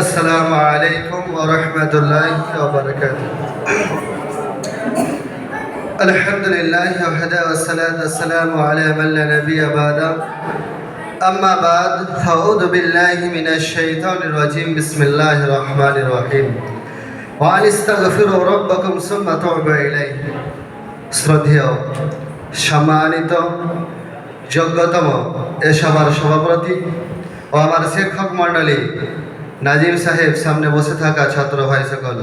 আসসালামু আলাইকুম ওয়া রাহমাতুল্লাহি ওয়া বারাকাতুহু। আলহামদুলিল্লাহি ওয়াহদা ওয়া সালাতু ওয়া সালামু আলা মান লা নাবিয়্যা বা'দা। আম্মা বাদ, ফাউযু বিল্লাহি মিনাশ শাইতানির রাজিম, বিসমিল্লাহির রহমানির রহিম। ওয়া আস্তাগফিরু রাব্বাকুম সুম্মা তুবু ইলাইহি। শ্রদ্ধেয়, সম্মানিত, যোগ্যতম এ সভার সভাপতি ও আমার শিক্ষক মণ্ডলী নাজিম সাহেব সামনে বসে থাকা ছাত্র ভাই সকল।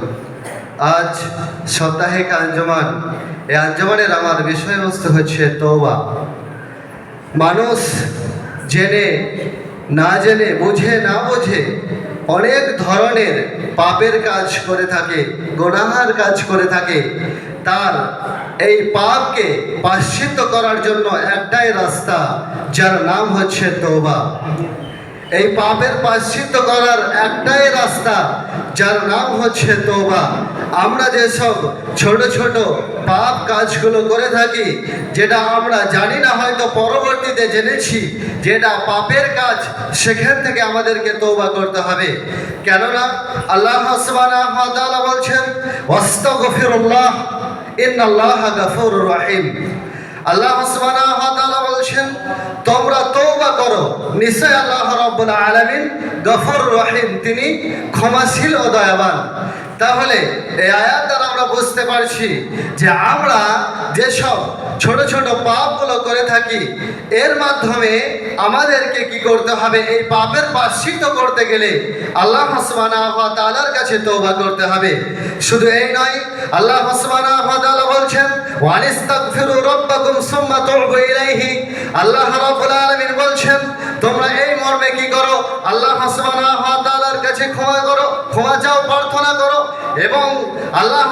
আজ সাপ্তাহিক আঞ্জমান? এই আঞ্জমানের আমার বিষয়বস্তু হচ্ছে তৌবা মানুষ জেনে, না জেনে, বুঝে, না বোঝে অনেক ধরনের পাপের কাজ করে থাকে, গোনাহার কাজ করে থাকে। তার এই পাপকে পাশ্চিত্য করার জন্য একটাই রাস্তা, যার নাম হচ্ছে তৌবা এই পাপের পাশ্চিত্য করার একটাই রাস্তা, যার নাম হচ্ছে তোবা আমরা যেসব ছোট ছোট পাপ কাজগুলো করে থাকি, যেটা আমরা জানি না হয়তো পরবর্তীতে জেনেছি, যেটা পাপের কাজ, সেখান থেকে আমাদেরকে তৌবা করতে হবে। কেননা আল্লাহ বলছেন রহিম। আল্লাহ তাআলা বলছেন, তোমরা তওবা করো। নিশ্চয় আল্লাহ রব্বুল আলমিন গফর রহিম তিনি ক্ষমাশীল ও দয়াবান। তাহলে এই আয়াত দ্বারা আমরা বুঝতে পারছি যে আমরা যেসব ছোট ছোট পাপগুলো করে থাকি, এর মাধ্যমে আমাদেরকে কি করতে হবে? এই পাপের পাশ্চিত করতে গেলে আল্লাহ তাআলার কাছে তওবা করতে হবে। শুধু এই নয়, আল্লাহ তাআলা বলছেন ওয়ানিস্তাগফিরু রাব্বাকুম তুবু আল্লাহ বলছেন, তোমরা এই মর্মে কি করো? আল্লাহ সুবহানাহু ওয়া কাছে ক্ষমা করো, ক্ষমা চাও, প্রার্থনা করো এবং আল্লাহ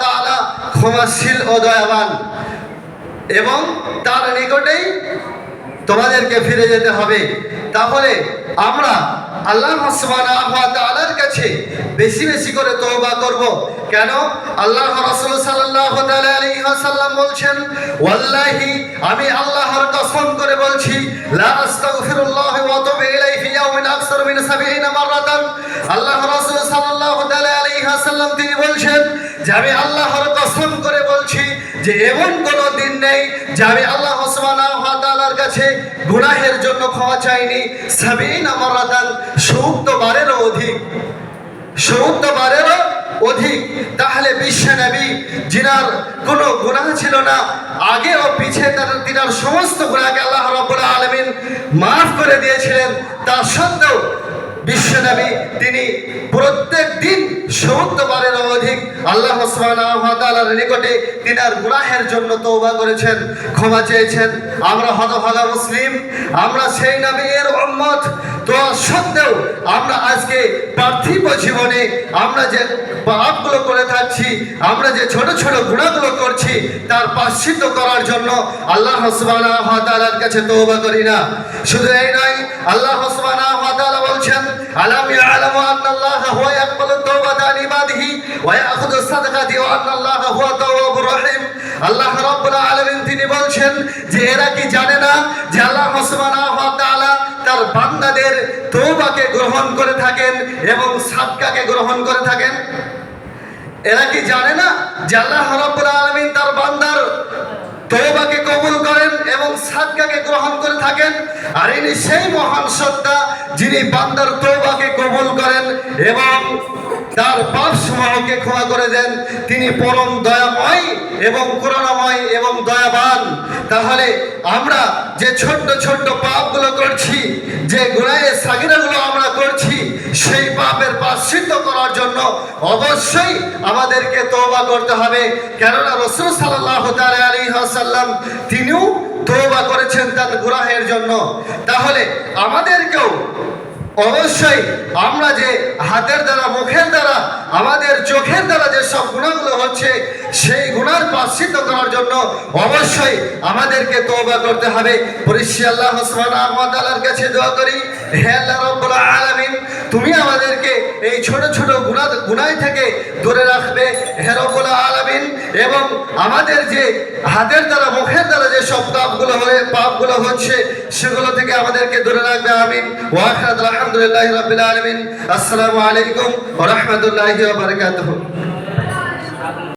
তাআলা ক্ষমাশীল ও দয়াবান। এবং তার নিকটেই তোমাদেরকে ফিরে যেতে হবে। তাহলে আমরা আল্লাহ তাআলার কাছে বেশি বেশি করে তওবা করব। কেন? আল্লাহ রাসূল সাল্লাল্লাহু বলছেন আমি আল্লাহর কসম করে বলছি, লা আকসার মিন 70 মাররাতান আল্লাহ রাসূল সাল্লাল্লাহু আলাইহি ওয়াসাল্লাম তিনি বলছেন, যে আমি আল্লাহর কসম করে বলছি যে এমন কোন দিন নেই যে আমি আল্লাহ সুবহানাহু ওয়া তাআলার কাছে গুনাহের জন্য ক্ষমা চাইনি। সাবিন আমারাদান সৌত্য বারেরও অধিক সৌত্য বারেরও অধিক, তাহলে বিশ্ব নবী, জিনার কোনো গুণা ছিল না। আগে ও পিছে তার তিনার সমস্ত গুণাকে আল্লাহ রব্বুল আলমিন মাফ করে দিয়েছিলেন। তা সত্ত্বেও বিশ্বনবী তিনি প্রত্যেক দিন সত্তরবারের অধিক আল্লাহ তাআলার নিকটে তিনার গুনাহের জন্য তওবা করেছেন, ক্ষমা চেয়েছেন। আমরা হতভাগা মুসলিম, আমরা সেই নবীর উম্মত। তো সত্ত্বেও আমরা আজকে পার্থিব জীবনে আমরা যে পাপগুলো করে থাকছি, আমরা যে ছোট ছোট গুণাগুলো করছি, তার পাশ্চিত্য করার জন্য আল্লাহ সুবহানাহু ওয়া তাআলার কাছে তওবা করি না। শুধু এই নয়, আল্লাহ সুবহানাহু ওয়া তাআলা বলছেন আলাম ইয়ালামু আন্নাল্লাহা হুয়া ইয়াকবালু তাওবাতা আন ইবাদিহি ওয়া ইয়াখুযু সাদাকাতি ওয়া আন্নাল্লাহা হুয়া তাওয়াবুর রহিম আল্লাহ রাব্বুল আলামিন তিনি বলছেন যে এরা কি জানে না যে আল্লাহ তাআলা তার বান্দাদের তওবাকে গ্রহণ করে থাকেন এবং সাদকাকে গ্রহণ করে থাকেন? এরা কি জানে না যে আল্লাহ রাব্বুল আলামিন তার বান্দার তওবাকে কবুল করেন এবং সাদকাকে গ্রহণ করে থাকেন। আর ইনি সেই মহান সত্তা যিনি বান্দার তওবাকে কবুল করেন এবং তার পাপ সমূহকে ক্ষমা করে দেন। তিনি পরম দয়াময় এবং করুণাময় এবং দয়াবান। তাহলে আমরা যে ছোট্ট ছোট্ট পাপগুলো করছি, যে গুনাহের সাগিরাগুলো আমরা করছি, সেই জন্য অবশ্যই আমাদেরকে তোবা করতে হবে। কেননা রসুল সাল্লাহ আলী হাসাল্লাম তিনিও তৌবা করেছেন তার গুরাহের জন্য। তাহলে আমাদেরকেও অবশ্যই আমরা যে হাতের দ্বারা, মুখের দ্বারা, আমাদের চোখের দ্বারা যে সব গুণাগুলো হচ্ছে সেই গুণার প্রাশ্চিত করার জন্য অবশ্যই আমাদেরকে তওবা করতে হবে। পরিষ্কার আল্লাহ সুবহানাহু ওয়া তাআলার কাছে দোয়া করি, হে আল্লাহ তুমি আমাদেরকে এই ছোট ছোট গুনাহ গুনাহ থেকে দূরে রাখবে। হে রব্বুল আলামিন, এবং আমাদের যে হাতের দ্বারা, মুখের দ্বারা যে সব পাপগুলো হয়ে, পাপগুলো হচ্ছে, সেগুলো থেকে আমাদেরকে দূরে রাখবে। আমিন। ওয়া আখিরাত আলহামদুলিল্লাহি রাব্বিল আলামিন। আসসালামু আলাইকুম রাহমাতুল্লাহি ওয়া বারাকাতুহু।